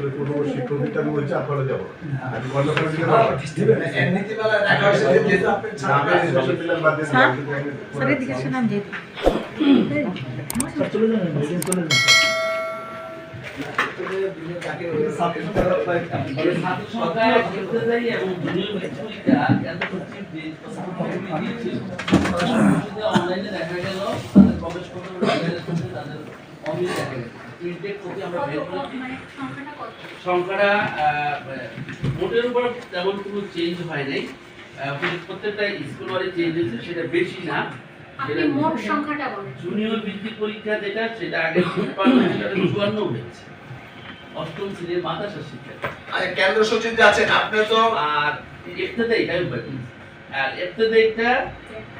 আমি বলছি আপনারা যাব আমি কর্ণফুলী দিকে যাব এমনিতে বেলা দেখা হয়েছে? যে যেহেতু আপনি না, আমি স্যারের দিকে অনলাইনে দেখা গেল তাদের প্রবেশ পত্র তাদের অমিল দেখা গেল ইনটেক কপি আমরা মানে সংখ্যাটা কত? সংখ্যাটা আহ, মোটের উপর তেমন কোনো চেঞ্জ হয় নাই। প্রত্যেকটা স্কুল ওয়ারি চেঞ্জ হয়েছে সেটা বেশি না। আপনি সেটা মোট সংখ্যাটা বলেন। জুনিয়র বৃত্তি পরীক্ষা যেটা সেটা আগে চুয়ান্ন হয়েছে। অষ্টম শ্রেণির মাদ্রাসা শিক্ষা। আর কেন্দ্র সচিব আছেন আপনি তো আর এফতেদে এটা আর তিয়াত্তর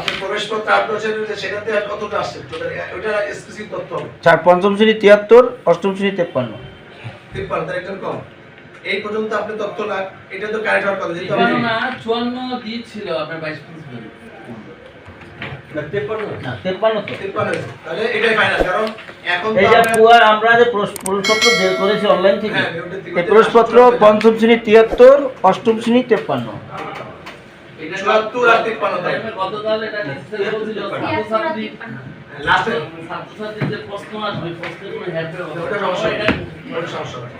আপনি প্রবেশপত্র আট বছরের সেটাতে আর কতটা আসছে? ওটা স্পেসিফিক তথ্য হবে। চার পঞ্চম শ্রেণি তিয়াত্তর অষ্টম শ্রেণি তেপ্পান্ন। তার একটু কম। এই পর্যন্ত আপনি তথ্য না এটা তো কারেক্ট হওয়ার কথা যেহেতু আপনি না দিয়েছিল আপনার প্রিন্সিপাল হ্যাঁ, পঞ্চম শ্রেণি তিয়াত্তর অষ্টম শ্রেণি তেপ্পান্ন। চুয়াত্তর আর তিপ্পান্ন তাই। গতকাল এটা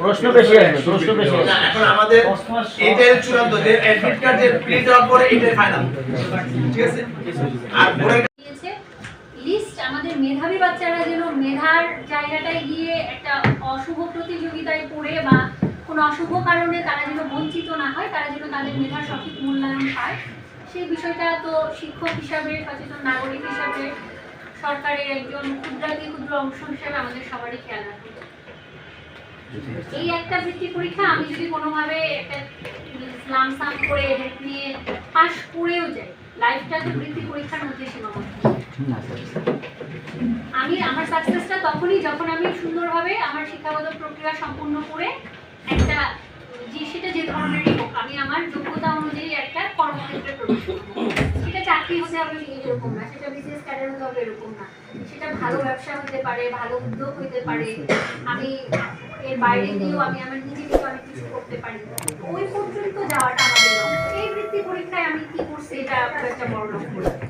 প্রশ্ন বেশি প্রশ্ন বেশি এখন আমাদের চূড়ান্ত যে অ্যাডমিট কার্ড যে প্রিন্ট আউট করে এটাই ফাইনাল ঠিক আছে? আর লিস্ট আমাদের মেধাবী বাচ্চারা যেন মেধার জায়গাটায় গিয়ে একটা অশুভ প্রতিযোগিতায় পড়ে বা কোনো অশুভ কারণে তারা যেন বঞ্চিত না হয় তারা যেন তাদের মেধার সঠিক মূল্যায়ন পায়। সেই বিষয়টা তো শিক্ষক হিসাবে সচেতন নাগরিক হিসাবে সরকারের একজন ক্ষুদ্রাতি ক্ষুদ্র অংশ হিসাবে আমাদের সবারই খেয়াল রাখতে এই একটা বৃত্তি পরীক্ষা আমি যদি কোনোভাবে একটা লামসাম করে হেল্প নিয়ে পাশ করেও যাই লাইফটা তো বৃত্তি পরীক্ষার মধ্যে সীমাবদ্ধ। আমি আমার সাকসেসটা তখনই যখন আমি সুন্দরভাবে আমার শিক্ষাগত প্রক্রিয়া সম্পূর্ণ করে একটা সেটা যে ধরনেরই হোক আমি আমার যোগ্যতা অনুযায়ী একটা কর্মক্ষেত্রে প্রবেশ করব। সেটা চাকরি হতে হবে এরকম না, সেটা বিজনেস ক্যারিয়ার হতে হবে এরকম না। সেটা ভালো ব্যবসা হতে পারে, ভালো উদ্যোগ হতে পারে। আমি এর বাইরে গিয়েও আমি আমার নিজেকে অনেক কিছু করতে পারি। ওই পর্যন্ত যাওয়াটা আমাদের এই বৃত্তি পরীক্ষায় আমি কি করছি এটা একটা বড় লক্ষ্য।